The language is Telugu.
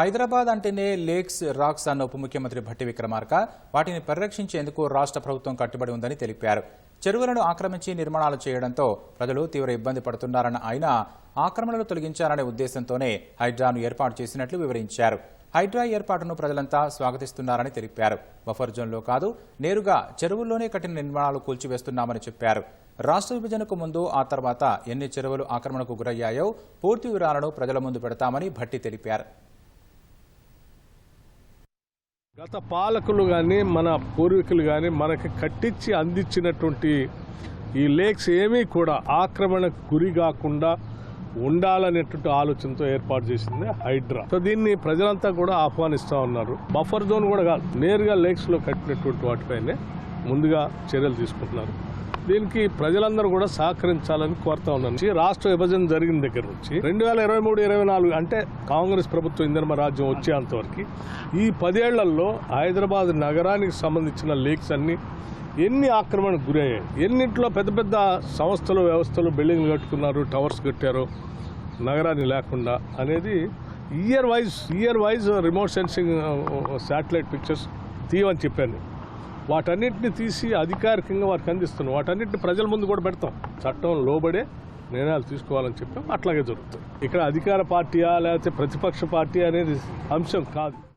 హైదరాబాద్ అంటేనే లేక్స్ రాక్స్ అన్న ఉప ముఖ్యమంత్రి భట్టి విక్రమార్క. వాటిని పరిరక్షించేందుకు రాష్ట్ర ప్రభుత్వం కట్టుబడి ఉందని తెలిపారు. చెరువులను ఆక్రమించి నిర్మాణాలు చేయడంతో ప్రజలు తీవ్ర ఇబ్బంది పడుతున్నారన్న ఆయన ఆక్రమణలు తొలగించాలనే ఉద్దేశంతోనే హైడ్రాను ఏర్పాటు చేసినట్లు వివరించారు. హైడ్రా ఏర్పాటును ప్రజలంతా స్వాగతిస్తున్నారని తెలిపారు. బఫర్ జోన్లో కాదు నేరుగా చెరువుల్లోనే కఠిన నిర్మాణాలు కూల్చివేస్తున్నామని చెప్పారు. రాష్ట్ర విభజనకు ముందు ఆ తర్వాత ఎన్ని చెరువులు ఆక్రమణకు గురయ్యాయో పూర్తి వివరాలను ప్రజల ముందు పెడతామని భట్టి తెలిపారు. గత పాలకులు కానీ మన పూర్వీకులు కానీ మనకి కట్టించి అందించినటువంటి ఈ లేక్స్ ఏమీ కూడా ఆక్రమణకు గురి కాకుండా ఉండాలనేటువంటి ఆలోచనతో ఏర్పాటు చేసింది హైడ్రా. సో దీన్ని ప్రజలంతా కూడా ఆహ్వానిస్తూ ఉన్నారు. బఫర్ జోన్ కూడా కాదు నేరుగా లేక్స్లో కట్టినటువంటి వాటిపైనే ముందుగా చర్యలు తీసుకుంటున్నారు. దీనికి ప్రజలందరూ కూడా సహకరించాలని కోరుతా ఉన్నాను. రాష్ట్ర విభజన జరిగిన దగ్గర నుంచి రెండు వేల ఇరవై మూడు ఇరవై నాలుగు అంటే కాంగ్రెస్ ప్రభుత్వం ఇంధన రాజ్యం వచ్చేంతవరకు ఈ పదేళ్ళలో హైదరాబాద్ నగరానికి సంబంధించిన లేక్స్ అన్ని ఎన్ని ఆక్రమణకు గురయ్యాయి? ఎన్నింటిలో పెద్ద పెద్ద సంస్థలు వ్యవస్థలు బిల్డింగ్లు కట్టుకున్నారు టవర్స్ కట్టారు నగరాన్ని లేకుండా అనేది year wise year wise remote sensing satellite pictures తీయమని చెప్పాను. వాటన్నిటిని తీసి అధికారికంగా వారికి అందిస్తున్నాం. వాటన్నిటిని ప్రజల ముందు కూడా పెడతాం. చట్టం లోబడే నిర్ణయాలు తీసుకోవాలని చెప్పాం అట్లాగే జరుగుతుంది. ఇక్కడ అధికార పార్టీయా లేకపోతే ప్రతిపక్ష పార్టీ అనేది అంశం కాదు.